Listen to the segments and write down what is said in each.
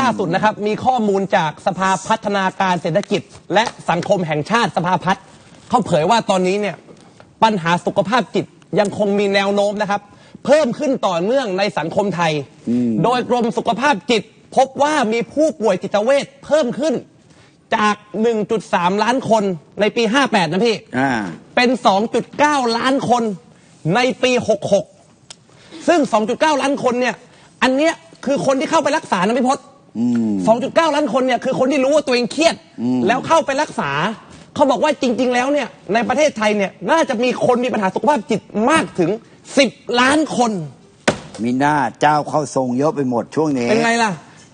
ล่าสุดนะครับมีข้อมูลจากสภาพัฒนาการเศรษฐกิจ และสังคมแห่งชาติสภาพัฒน์เขาเผยว่าตอนนี้เนี่ยปัญหาสุขภาพจิตยังคงมีแนวโน้มนะครับ เพิ่มขึ้นต่อเนื่องในสังคมไทย โดยกรมสุขภาพจิต พบว่ามีผู้ป่วยจิตเวชเพิ่มขึ้น จาก 1.3 ล้านคนในปี 58 นะพี่อ่าเป็น 2.9 ล้านคนในปี 66 ซึ่ง 2.9 ล้านคนเนี่ยอันเนี้ยคือคนที่เข้าไปรักษานะพี่พศ 2.9 ล้านคนเนี่ยคือคนที่รู้ว่าตัวเองเครียด แล้วเข้าไปรักษา เขาบอกว่าจริง ๆ แล้วเนี่ยในประเทศไทยเนี่ยน่าจะมีคนมีปัญหาสุขภาพจิตมากถึง 10 ล้านคน มีหน้าเจ้าเข้าทรงเยอะไปหมดช่วงนี้ เป็นไงล่ะ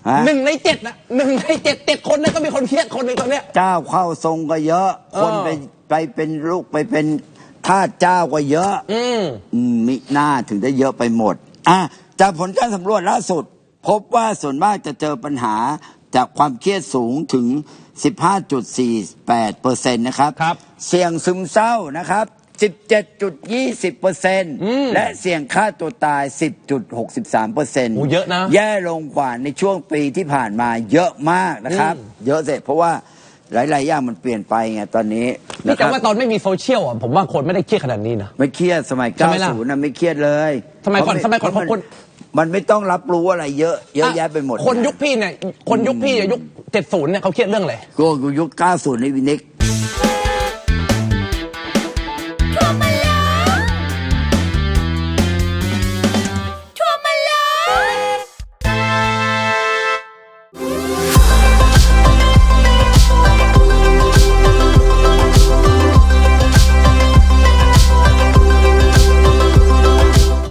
ฮะหนึ่งในเจ็ดอะหนึ่งในเจ็ดเจ็ดคนเนี่ยก็มีคนเครียดคนหนึ่งตอนเนี้ยเจ้าเข้าทรงก็เยอะเออคนไปไปเป็นลูกไปเป็นทาสเจ้าก็เยอะอืมอืมมิหน้าถึงได้เยอะไปหมด อะจากผลการสำรวจล่าสุด พบว่าส่วนมากจะเจอปัญหาจากความเครียดสูงถึง 15.48เปอร์เซ็นต์นะครับ ครับ เสี่ยงซึมเศร้านะครับ 17.20เปอร์เซ็นต์และเสี่ยงฆ่าตัวตาย 10.63เปอร์เซ็นต์โอ้เยอะนะ แย่ลงกว่าในช่วงปีที่ผ่านมาเยอะมากนะครับ เยอะเสร็จเพราะว่าหลายๆอย่างมันเปลี่ยนไปไงตอนนี้พี่นะคแต่รับว่าตอนไม่มีโซเชียลอะผมว่าคนไม่ได้เครียดขนาดนี้นะ ไม่เครียดสมัย ใช่ไหมล่ะ 90นะไม่เครียดเลย สมัยก่อนเพราะสมัยก่อนเพราะคน มันไม่ต้องรับรู้อะไรเยอะ เยอะแยะไปหมด คนยุคพี่เนี่ยคนยุคพี่เนี่ยยุคเจ็ดศูนย์เนี่ยเขาเครียดเรื่องอะไร ก็ยุค90ในวินิก